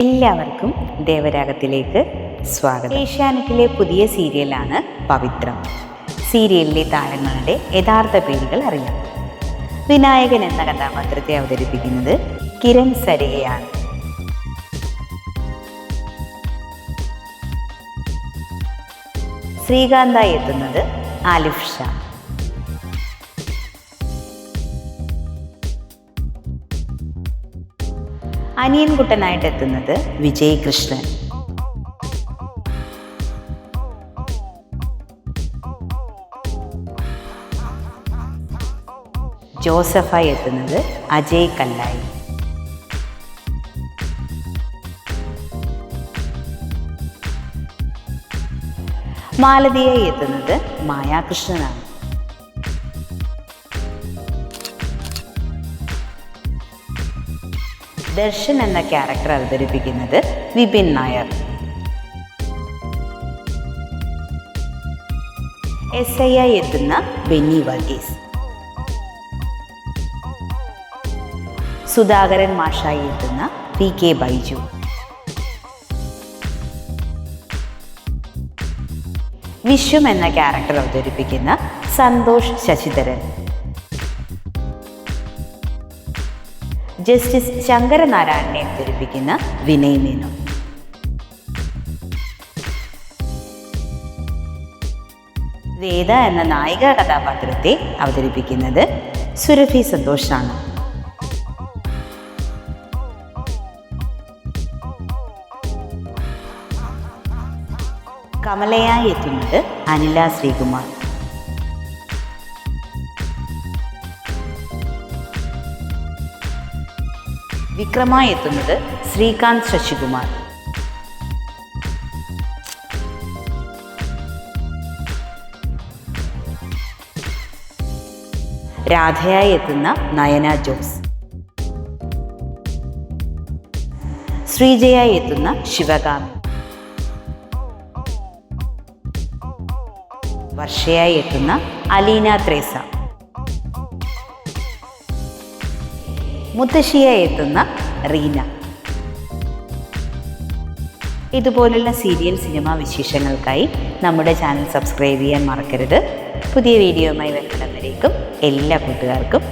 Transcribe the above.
എല്ലാവർക്കും ദേവരാഗത്തിലേക്ക് സ്വാഗതം. ഏഷ്യാനെറ്റിലെ പുതിയ സീരിയലാണ് പവിത്രം. സീരിയലിലെ താരങ്ങളുടെ യഥാർത്ഥ പേരുകൾ അറിയാം. വിനായകൻ എന്ന കഥാപാത്രത്തെ അവതരിപ്പിക്കുന്നത് കിരൺ സരയാണ്. ശ്രീകാന്തായി എത്തുന്നത് ആലിഫ് ഷാ അനിയൻകുട്ടനായിട്ട് എത്തുന്നത് വിജയ് കൃഷ്ണൻ ജോസഫായി എത്തുന്നത് അജയ് കല്ലായി മാലതിയായി എത്തുന്നത് മായാകൃഷ്ണനാണ്. ദർശൻ എന്ന ക്യാരക്ടർ അവതരിപ്പിക്കുന്നത് വിപിൻ നായർ. എസ് ഐ ആയി എത്തുന്ന ബെന്നി വർഗീസ്. സുധാകരൻ മാഷായി എത്തുന്ന പി കെ ബൈജു. വിശ്വം എന്ന ക്യാരക്ടർ അവതരിപ്പിക്കുന്ന സന്തോഷ് ശശിധരൻ. ജസ്റ്റിസ് ശങ്കരനാരായണനെ അവതരിപ്പിക്കുന്ന വിനയ് മേനോൻ. വേദ എന്ന നായിക കഥാപാത്രത്തെ അവതരിപ്പിക്കുന്നത് സുരഭി സന്തോഷാണ്. കമലയായി എത്തുന്നത് അനില ശ്രീകുമാർ. വിക്രമായി എത്തുന്നത് ശ്രീകാന്ത് ശശികുമാർ. രാധയായി എത്തുന്ന നയന ജോസ്. ശ്രീജയായി എത്തുന്ന ശിവകാമി. വർഷയായി എത്തുന്ന അലീന ത്രേസ. മുത്തശ്ശിയായി എത്തുന്ന റീന. ഇതുപോലുള്ള സീരിയൽ സിനിമ വിശേഷങ്ങൾക്കായി നമ്മുടെ ചാനൽ സബ്സ്ക്രൈബ് ചെയ്യാൻ മറക്കരുത്. പുതിയ വീഡിയോയുമായി വരുന്നവരേക്കും എല്ലാ കൂട്ടുകാർക്കും